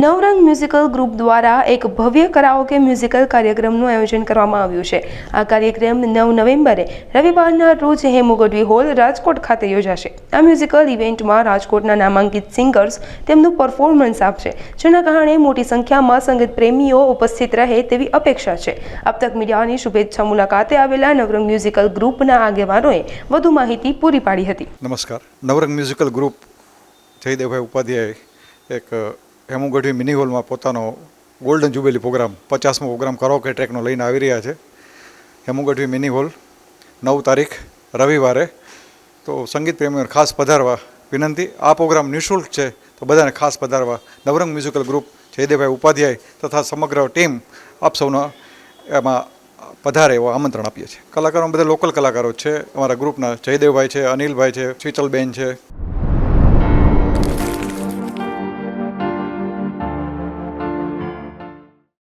નવરંગ musical group દ્વારા એક ભવ્ય કરાઓકે મ્યુઝિકલ કાર્યક્રમનું આયોજન કરવામાં આવ્યું છે. આ કાર્યક્રમ નવ નવેમ્બરે રવિવારના રોજ હેમુગઢવી હોલ, રાજકોટ ખાતે યોજાશે. આ મ્યુઝિકલ ઇવેન્ટમાં રાજકોટના નામાંકિત સિંગર્સ તેમનું પરફોર્મન્સ આપશે. જેના કારણે મોટી સંખ્યામાં સંગીત પ્રેમીઓ ઉપસ્થિત રહે તેવી અપેક્ષા છે. અબ તક મીડિયાની શુભેચ્છા મુલાકાતે આવેલા નવરંગ મ્યુઝિકલ ગ્રુપના આગેવાનોએ વધુ માહિતી પૂરી પાડી હતી. નમસ્કાર. નવરંગ મ્યુઝિકલ ગ્રુપ જયદેવભાઈ ઉપાધ્યાય એક હેમુ ગઢવી મિની હોલમાં પોતાનો ગોલ્ડન જુબેલી પ્રોગ્રામ, પચાસમો પ્રોગ્રામ કરોકે ટ્રેકનો લઈને આવી રહ્યા છે. હેમુ ગઢવી મિની હોલ, નવ તારીખ, રવિવારે. તો સંગીત પ્રેમીઓને ખાસ પધારવા વિનંતી. આ પ્રોગ્રામ નિઃશુલ્ક છે, તો બધાને ખાસ પધારવા. નવરંગ મ્યુઝિકલ ગ્રુપ જયદેવભાઈ ઉપાધ્યાય તથા સમગ્ર ટીમ આપ સૌના એમાં પધારે એવો આમંત્રણ આપીએ છીએ. કલાકારો બધા લોકલ કલાકારો છે. અમારા ગ્રુપના જયદેવભાઈ છે, અનિલભાઈ છે શીતલબેન છે.